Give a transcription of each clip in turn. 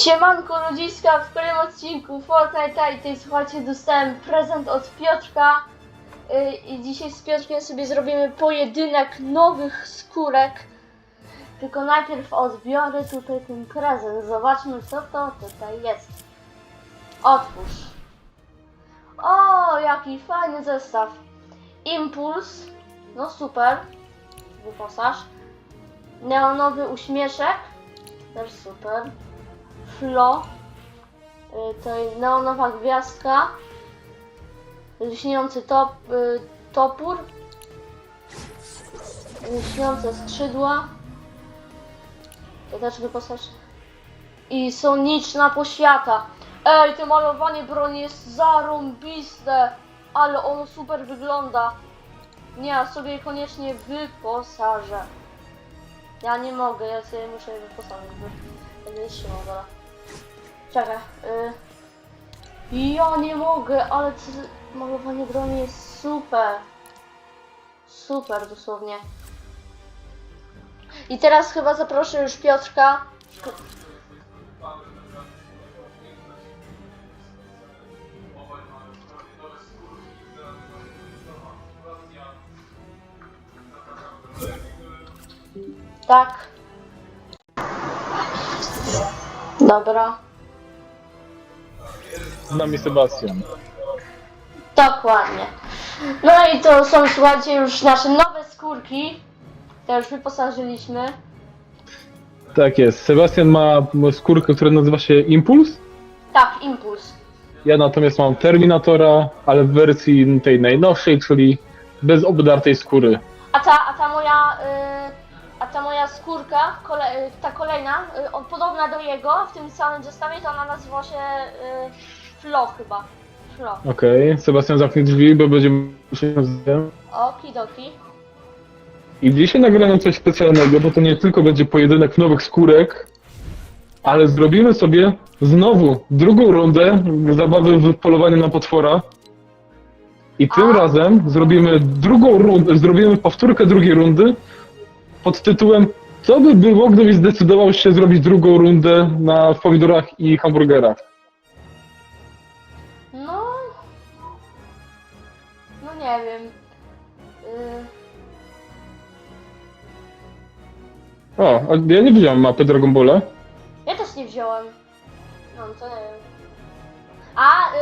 Siemanko ludziska, w kolejnym odcinku Fortnite i słuchajcie, dostałem prezent od Piotrka yy, i dzisiaj z Piotrkiem sobie zrobimy pojedynek nowych skórek. Tylko najpierw odbiorę tutaj ten prezent, zobaczmy co to tutaj jest. Otwórz. O, jaki fajny zestaw. Impuls, no super, wyposaż. Neonowy uśmieszek, też super. Flo. Y, To neonowa gwiazdka. Lśniący top, y, topór. Lśniące skrzydła. To też wyposaż. I soniczna poświata. Ej, to malowanie broni jest zarąbiste. Ale ono super wygląda. Nie, ja sobie koniecznie wyposażę. Ja nie mogę, ja sobie muszę wyposażyć. bo Będę trzymał, dobra. Czekaj. Y... Ja nie mogę, ale co... malowanie broni jest super. Super, dosłownie. I teraz chyba zaproszę już Piotrka. Tak. Dobra. Z nami Sebastian. Dokładnie. No i to są, słuchajcie, już nasze nowe skórki. To już wyposażyliśmy. Tak jest. Sebastian ma skórkę, która nazywa się Impuls. Tak, impuls. Ja natomiast mam Terminatora, ale w wersji tej najnowszej, czyli bez obdartej skóry. A ta, a ta moja, y, a ta moja skórka, kole, y, ta kolejna, y, on, podobna do jego, w tym samym zestawie, to ona nazywa się y, Flo chyba. Flo. Okej, Sebastian zamknie drzwi, bo będziemy się Okidoki. I dzisiaj nagramy coś specjalnego, bo to nie tylko będzie pojedynek nowych skórek, ale zrobimy sobie znowu drugą rundę zabawy w polowanie na potwora. I tym A. razem zrobimy drugą rundę, zrobimy powtórkę drugiej rundy pod tytułem Co by było, gdybyś zdecydował się zrobić drugą rundę na pomidorach i hamburgerach? No nie wiem. Y, O, a ja nie widziałem mapy Dragon Balla. ja też nie wziąłem. No to nie wiem. A, y,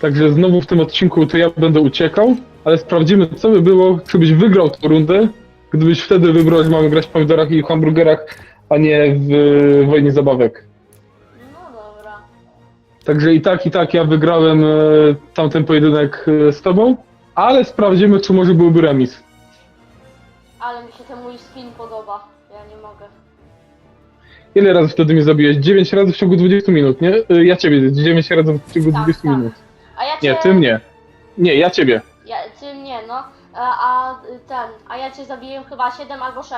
Także znowu w tym odcinku to ja będę uciekał, ale sprawdzimy, co by było, gdybyś wygrał tę rundę, gdybyś wtedy wybrał, że mamy grać w pomidorach i hamburgerach, a nie w wojnie zabawek. Także i tak, i tak ja wygrałem e, tamten pojedynek e, z tobą, ale sprawdzimy, czy może byłby remis. Ale mi się ten mój skin podoba. Ja nie mogę. Ile razy wtedy mnie zabiłeś? 9 razy w ciągu 20 minut, nie? E, Ja ciebie, 9 razy w ciągu Tak, 20 tak. minut. A ja cię... Nie, ty mnie. Nie, ja ciebie. Ja, ty mnie, no. A, a ten, a ja cię zabiję chyba 7 albo 6.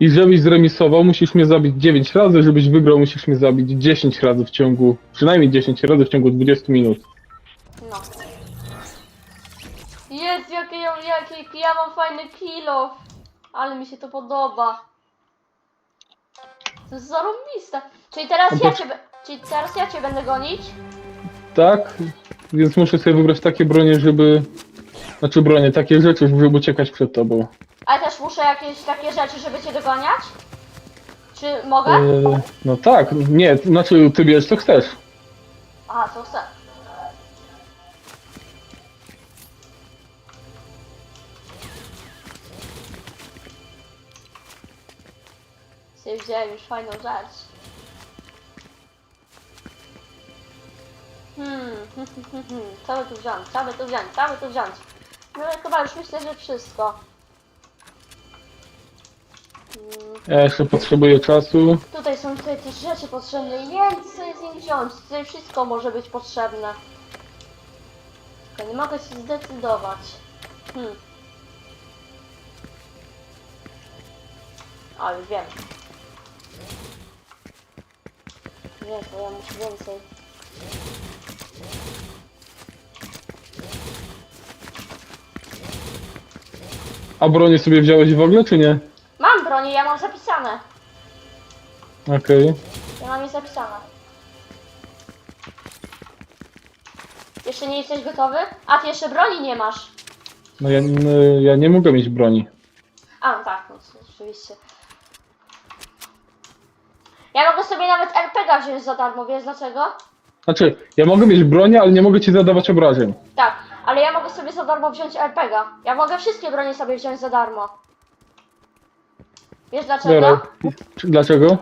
I żebyś zremisował, musisz mnie zabić 9 razy, żebyś wygrał, musisz mnie zabić 10 razy w ciągu, przynajmniej 10 razy w ciągu 20 minut. No. Jest, jaki, ja- ja mam fajny kilo. Ale mi się to podoba. To jest zarąbiste. Czyli teraz ja cię, be- czyli teraz ja cię będę gonić? Tak, więc muszę sobie wybrać takie bronie, żeby... Znaczy bronie, takie rzeczy, żeby uciekać przed tobą. Ale też muszę jakieś takie rzeczy, żeby cię dogoniać? Czy mogę? E, no tak, nie, znaczy ty bierz co chcesz. Aha, co chcę. Sobie wziąłem już fajną rzecz. Hmm, co by tu wziąć, co by tu wziąć, co by tu wziąć? No ale chyba już myślę, że wszystko. Hmm, Ja jeszcze potrzebuję czasu. Tutaj są tutaj też rzeczy potrzebne i z nich wziąć. Tutaj wszystko może być potrzebne. Tylko nie mogę się zdecydować. Hmm. O, już wiem. Nie, to ja muszę więcej. A bronie sobie wziąłeś w ogóle, czy nie? Mam bronię, ja mam zapisane. Okej. Ja mam je zapisane. Jeszcze nie jesteś gotowy? A ty jeszcze broni nie masz. No ja, ja nie mogę mieć broni. A, no tak, no, to rzeczywiście. Ja mogę sobie nawet RPG wziąć za darmo, wiesz dlaczego? Znaczy, ja mogę mieć bronię, ale nie mogę ci zadawać obrażeń. Tak, ale ja mogę sobie za darmo wziąć RPG. Ja mogę wszystkie bronie sobie wziąć za darmo. Wiesz dlaczego? Dobra. Dlaczego?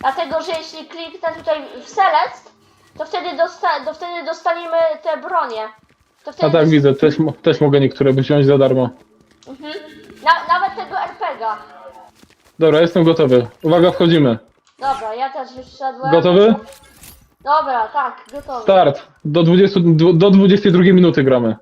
Dlatego, że jeśli kliknę tutaj w select, to wtedy, dosta to wtedy dostaniemy te bronie. To A wtedy tak dos- widzę, też, mo- też mogę niektóre wziąć za darmo. Mhm. Na nawet tego RPGa. Dobra, jestem gotowy. Uwaga, wchodzimy. Dobra, ja też już wszedłem. Gotowy? Dobra, tak, gotowy. Start. Do, 20, do 22 minuty gramy.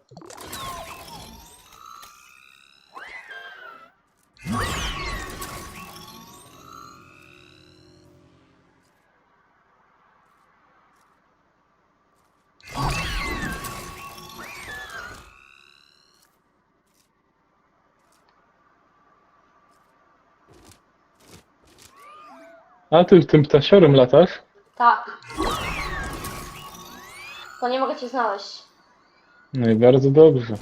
A ty tym ptasiorem latasz? Tak. To nie mogę cię znaleźć. No i bardzo dobrze.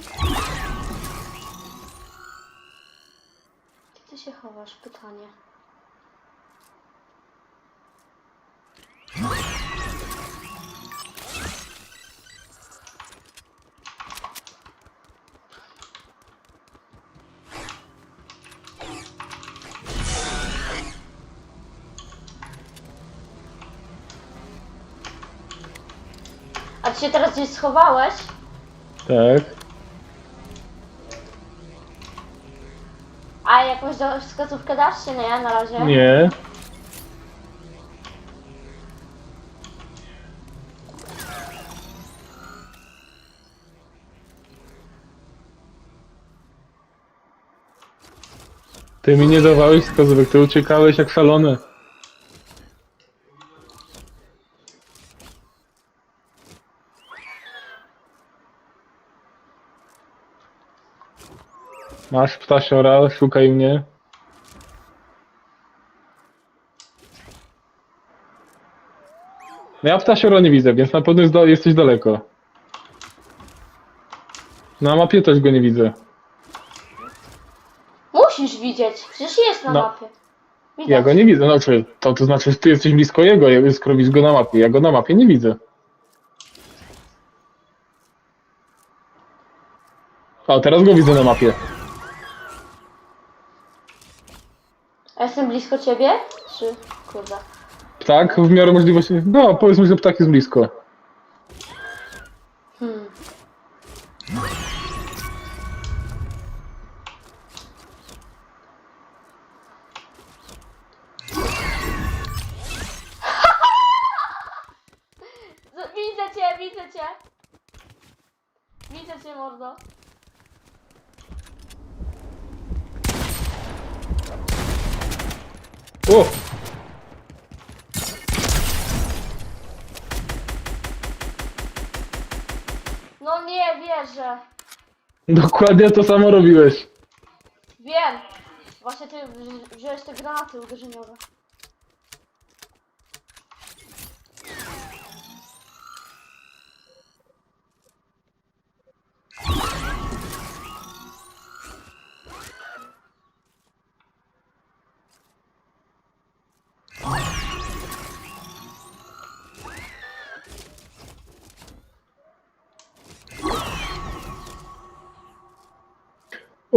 Gdzie ty się chowasz? Pytanie. Ty się teraz gdzieś schowałeś? Tak. A jakąś do- wskazówkę dasz czy nie na razie? Nie. Ty mi nie dawałeś wskazówek, ty uciekałeś jak szalony. Masz ptasiora, szukaj mnie. No ja ptasiora nie widzę, więc na pewno jest jesteś daleko. Na mapie też go nie widzę. Musisz widzieć, przecież jest na No. mapie. Widać. Ja go nie widzę, znaczy, to, to znaczy, że ty jesteś blisko jego, jak- skoro widzisz go na mapie. Ja go na mapie nie widzę. O, teraz go widzę na mapie. A jestem blisko ciebie? Czy kurde? Ptak w miarę możliwości. No, powiedzmy, że ptak jest blisko. Hmm. Z- Widzę cię, widzę cię. Widzę cię, mordo. O! No nie wierzę. Dokładnie to samo robiłeś. Wiem. Właśnie ty wzi- wziąłeś te granaty uderzeniowe.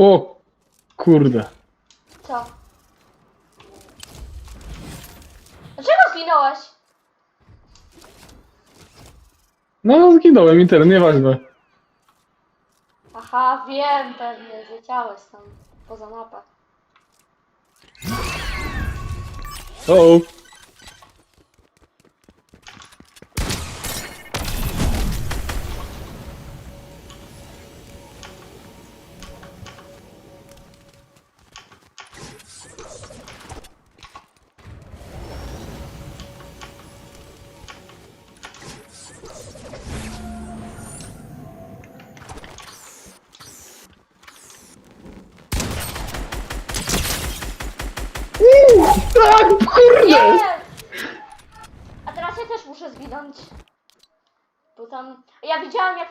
O! Kurde. Co? Dlaczego zginąłeś? No, zginąłem i tyle, nieważne. Aha, wiem pewnie, zleciałeś tam poza mapę. O!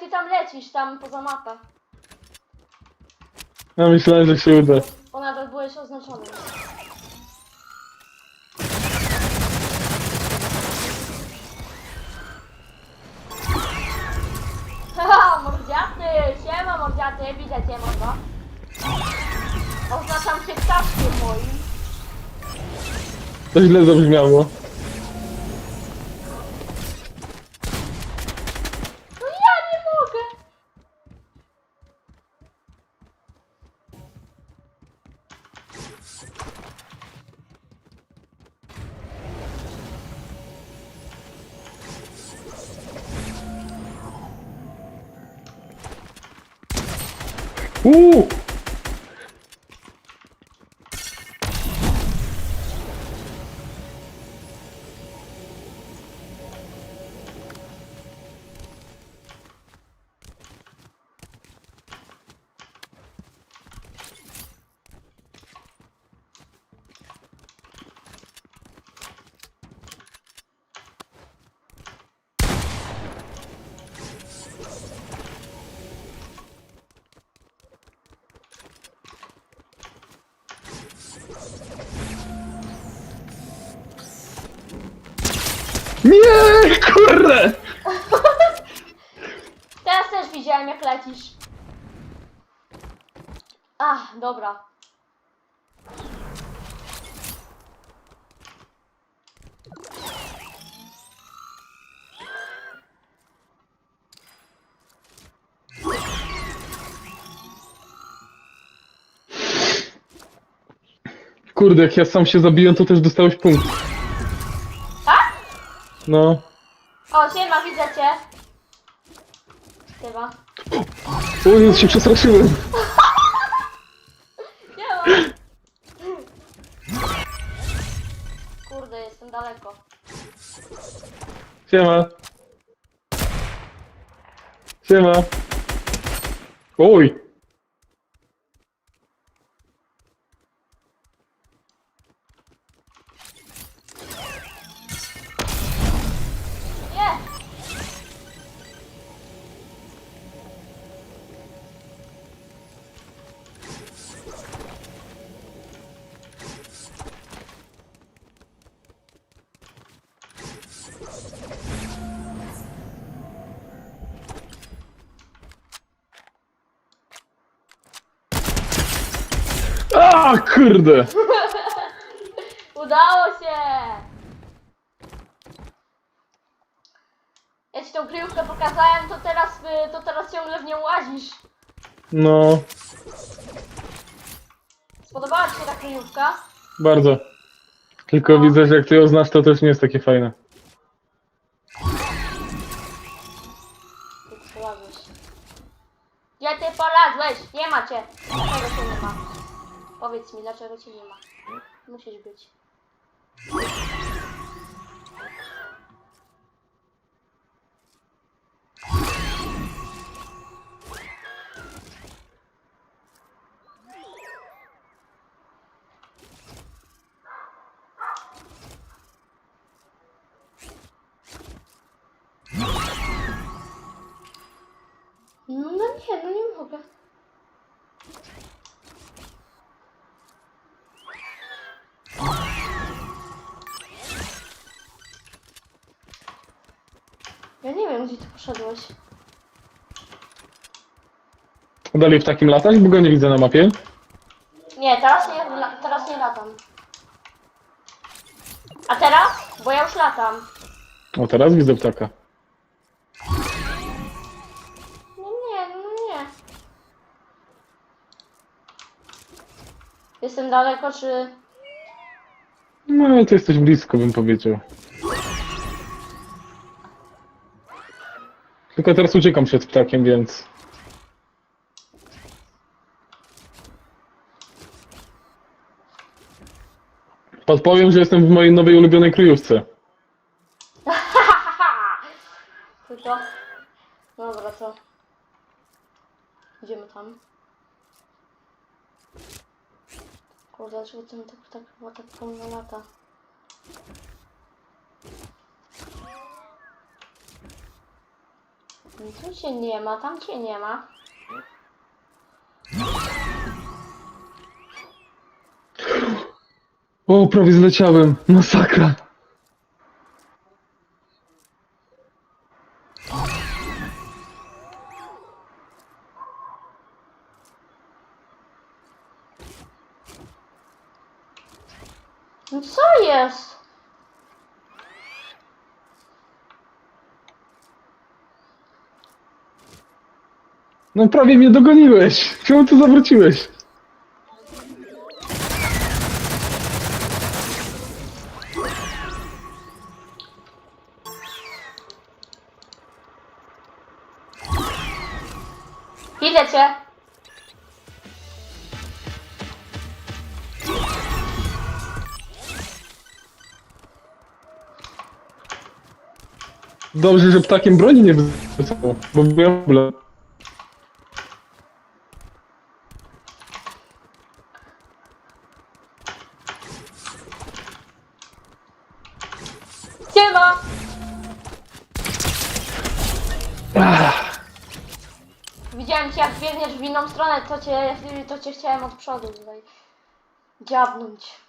Ty tam lecisz, tam poza mapę. Ja myślałem, że się uda. Bo nadal byłeś oznaczony. Haha, mordziaty! Siema mordziaty, widzę cię mordo. Oznaczam cię ptaszkiem moim. To źle zabrzmiało. Nie, kurde! Teraz też widziałem jak lecisz. Ach, dobra. Kurde, jak ja sam się zabiłem, to też dostałeś punkt. No. O, siema, widzę cię. Chyba. O Jezu, się przestraszyłem. Siema. Kurde, jestem daleko. Siema. Siema. Oj. Kurde. Udało się! Ja ci tą kryjówkę pokazałem, to teraz, y, to teraz ciągle w nią łazisz. No, Spodobała ci się ta kryjówka? bardzo. Tylko widzę, że jak ty ją znasz, to też nie jest takie fajne. Ty polazłeś. Gdzie ty polazłeś? Nie ma cię. Dlaczego cię nie ma? Powiedz mi, dlaczego cię nie ma? Musisz być. Nie wiem, gdzie ty poszedłeś. Dalej w takim latach, bo go nie widzę na mapie. Nie, teraz nie, la- teraz nie latam. A teraz? Bo ja już latam. O, teraz widzę ptaka. No nie, no nie. Jestem daleko, czy... No, ale to jesteś blisko, bym powiedział. Tylko teraz uciekam przed ptakiem, więc... Podpowiem, że jestem w mojej nowej ulubionej kryjówce. Tylko... Dobra, to... Idziemy tam. Kurde, dlaczego to mi tak, tak, tak powinno lata? Tu cię nie ma, tam cię nie ma. O, prawie zleciałem. Masakra. No co jest? No prawie mnie dogoniłeś. Czemu tu zawróciłeś? Widzę cię. Dobrze, że ptakiem broni nie wyrzucało, bo problem. Siema! Ach, Widziałem cię jak biegniesz w inną stronę, to cię, to cię chciałem od przodu tutaj dziabnąć.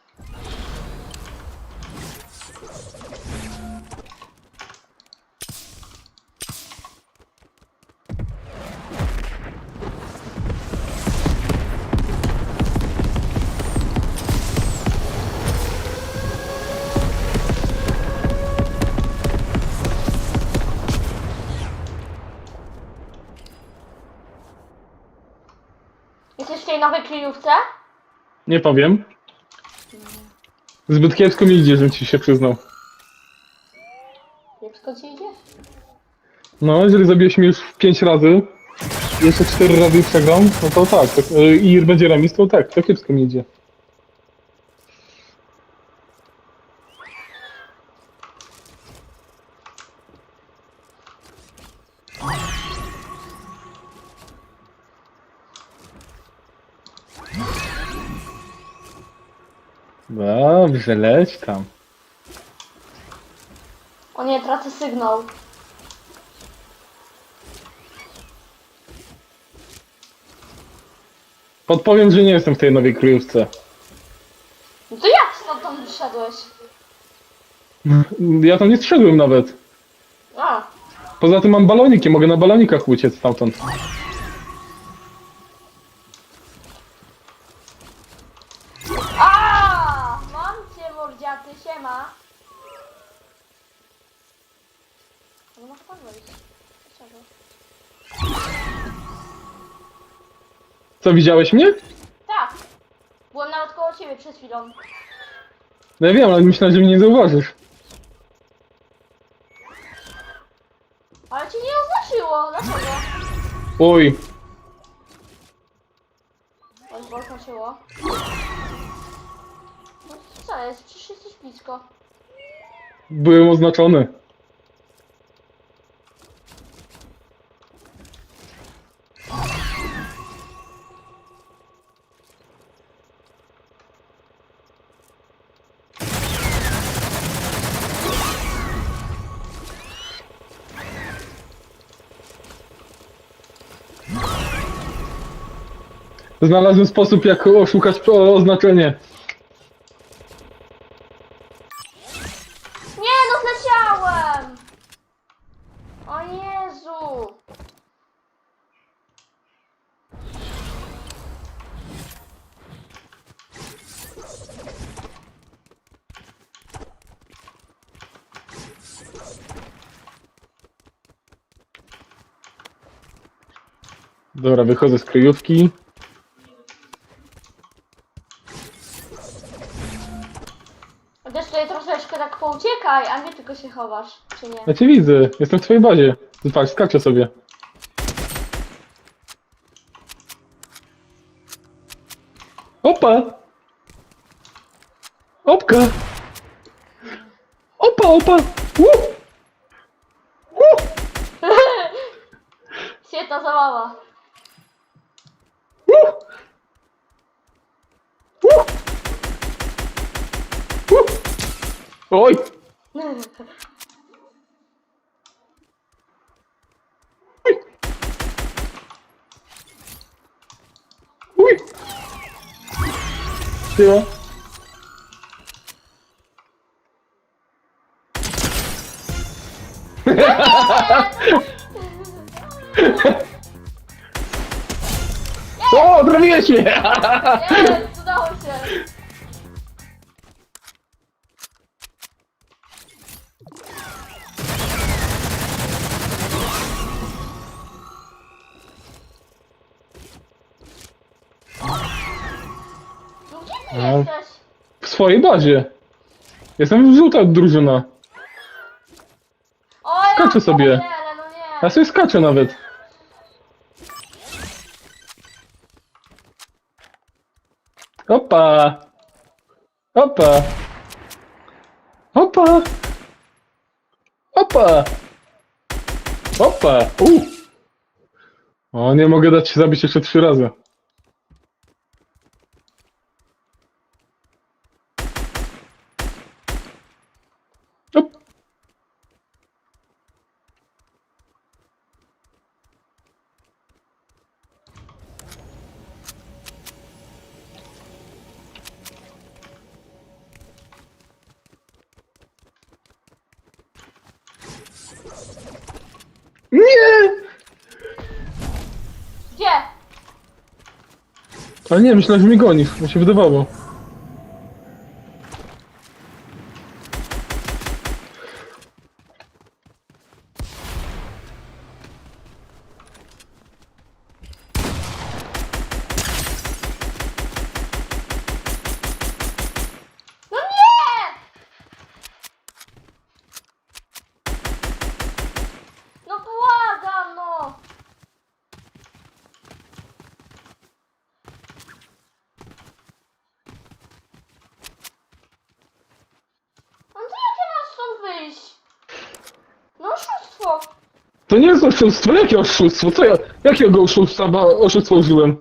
Tej nowej kryjówce? nie powiem. Zbyt kiepsko mi idzie, żebym ci się przyznał. Kiepsko ci idzie? No, jeżeli zabiłeś mnie już 5 razy, jeszcze 4 razy przegram, no to tak. tak I będzie remis, to tak, to kiepsko mi idzie. Dobrze, leć tam. O nie, tracę sygnał. Podpowiem, że nie jestem w tej nowej kryjówce. No to jak stąd tam wyszedłeś? Ja tam nie strzegłem nawet. A, Poza tym mam baloniki, mogę na balonikach uciec stamtąd. Co, widziałeś mnie? Tak. Byłem nawet koło ciebie przed chwilą. No ja wiem, ale myślałem, że mnie nie zauważysz. Ale cię nie oznaczyło, dlaczego? Oj, Oj, bo oznaczyło. No co jest? Przecież jesteś blisko. byłem oznaczony. Znalazłem sposób, jak oszukać o- oznaczenie. Nie, no zleciałem! O Jezu! Dobra, wychodzę z kryjówki. daleko się chowasz, czy nie? Ja cię widzę, jestem w twojej bazie. Patrz, skaczę sobie. Opa! Opka! Opa, opa! Uh! Uh! Świetna zabawa. Uh! Uh! Uh! Oj! Uj! Tyło. O, trafiłeś mnie! Swojej bazie. Jestem żółta drużyna. O, ja Skaczę sobie. pierdzielę, no nie. Ja sobie skaczę nawet. Opa! Opa! Opa! Opa! Opa! U! O, nie mogę dać się zabić jeszcze trzy razy. Op. Nie! Gdzie? Ale nie, myślałem, że mnie gonisz. Mi się wydawało. No nie! No błagam, no! No to jak ja mam stąd wyjść? No oszustwo! To nie jest oszustwo, jakie oszustwo? Co ja, jakiego oszustwa, oszustwa użyłem?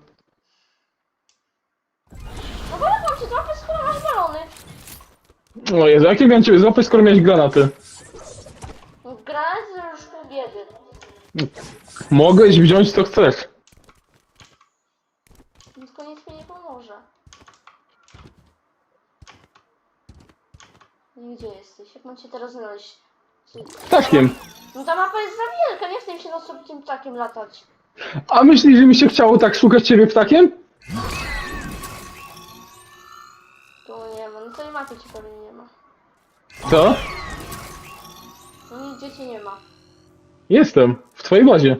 No mam się złapać, skoro masz balony? O Jezu, jakie miałem ciebie złapać, skoro miałeś granaty? No granice już pół biedy. Mogłeś wziąć co chcesz. Tylko nic mi nie pomoże. No Gdzie jesteś? Jak mam cię teraz znaleźć? Ptakiem. No ta mapa jest za wielka, nie chcę mi się na sobie tym ptakiem latać. A myślisz, że mi się chciało tak szukać ciebie ptakiem? Tu nie ma, no to i mapy ci pewnie nie ma. Co? No nigdzie cię nie ma. Jestem. W twojej bazie.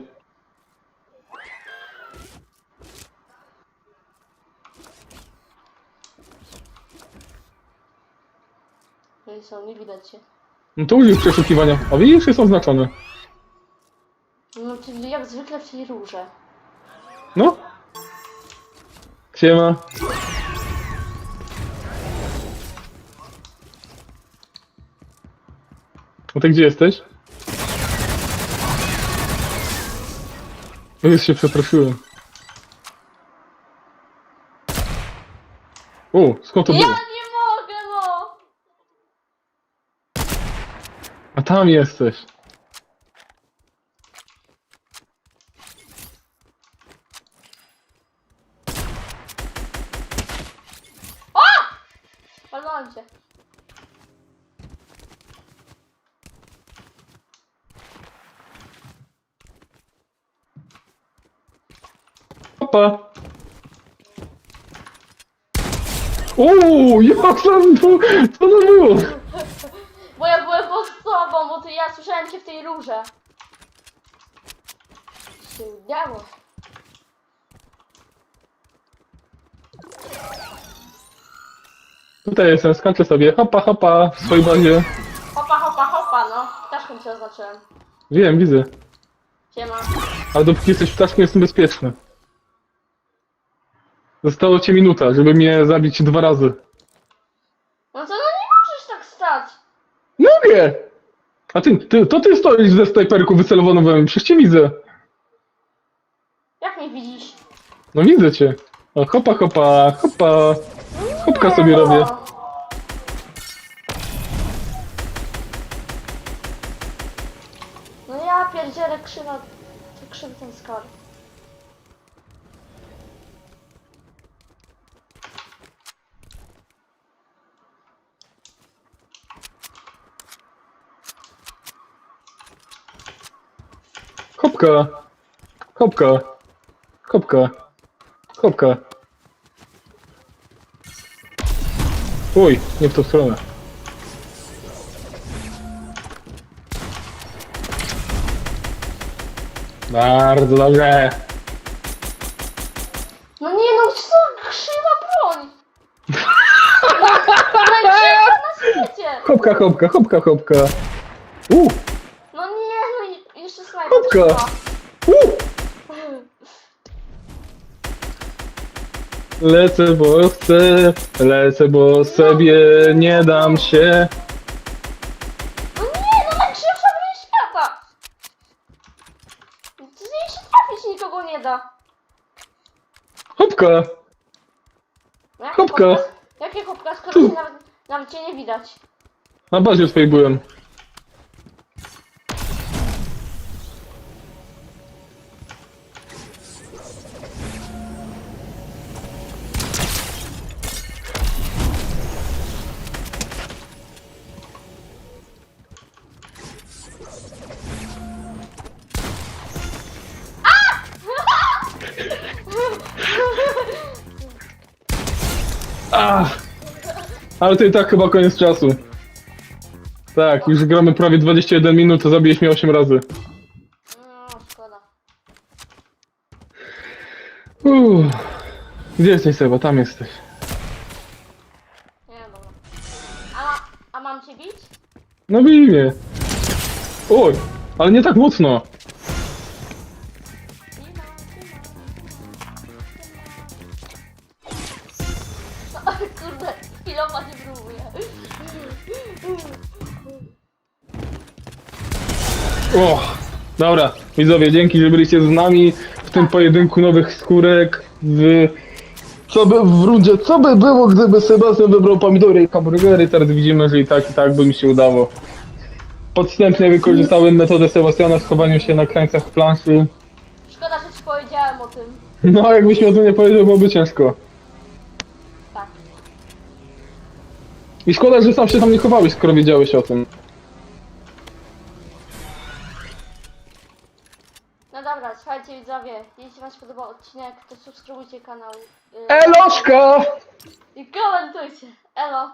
No i są, nie widać cię. No to użyj przeszukiwania. A widzisz, jest oznaczone. No czyli jak zwykle w tej rurze. No. Siema. No to gdzie jesteś? O, Już się przeprosiłem. O, skąd to Ja było? nie mogę, no! A tam jesteś. Palnąłem. Opa! Uuu, jak tam to, co to było? Rurze. Się udało. Tutaj jestem, skaczę sobie, hopa, hopa, w swojej bazie. Hopa, hopa, hopa, no. Ptaszkiem cię oznaczyłem. Wiem, widzę. Siema. Ale dopóki jesteś ptaszkiem, jestem bezpieczny. Zostało ci minuta, żeby mnie zabić dwa razy. No to no nie możesz tak stać. Mogę! A ty, ty, to ty stoisz ze snajperką wycelowaną we mnie, przecież cię widzę. Jak mnie widzisz? No widzę cię. O, hopa, hopa, hopa. Hopka sobie robię. No ja pierdzielę krzywa, krzywy ten skarb. Hopka. Hopka. Hopka. Hopka. Uj, nie w tą stronę. Bardzo dobrze. No nie no, co krzywa broń! Najkrzywa na świecie! Hopka, hopka, hopka, hopka. U, No nie, no i u. Lecę, bo chcę, lecę, bo sobie nie dam się. No nie, no najkrzywsza broń świata! Z niej się trafić nikogo nie da. Hopka. Jakie Hopka. Jakie hopka, skoro Tu. się nawet, nawet cię nie widać. Na bazie swojej byłem. Ale to i tak chyba koniec czasu. Tak, już gramy prawie 21 minut, to zabiłeś mnie 8 razy. No, szkoda. Uff. Gdzie jesteś Seba? Tam jesteś. Nie, dobra. A, a mam cię bić? No bij mnie. Oj, ale nie tak mocno. Chwilowa nie próbuję. O, dobra, widzowie, dzięki, że byliście z nami w tym pojedynku nowych skórek w... Co by w rundzie, co by było, gdyby Sebastian wybrał pomidory i hamburgery? Teraz widzimy, że i tak, i tak by mi się udało. Podstępnie wykorzystałem metodę Sebastiana schowania się na krańcach planszy. Szkoda, że ci powiedziałem o tym. No, jakbyś mi o tym nie powiedział, byłoby ciężko. I szkoda, że sam się tam nie chowałeś, skoro wiedziałeś o tym. No dobra, słuchajcie widzowie, jeśli wam się podobał odcinek, to subskrybujcie kanał yy, Eloszka! i komentujcie. Elo!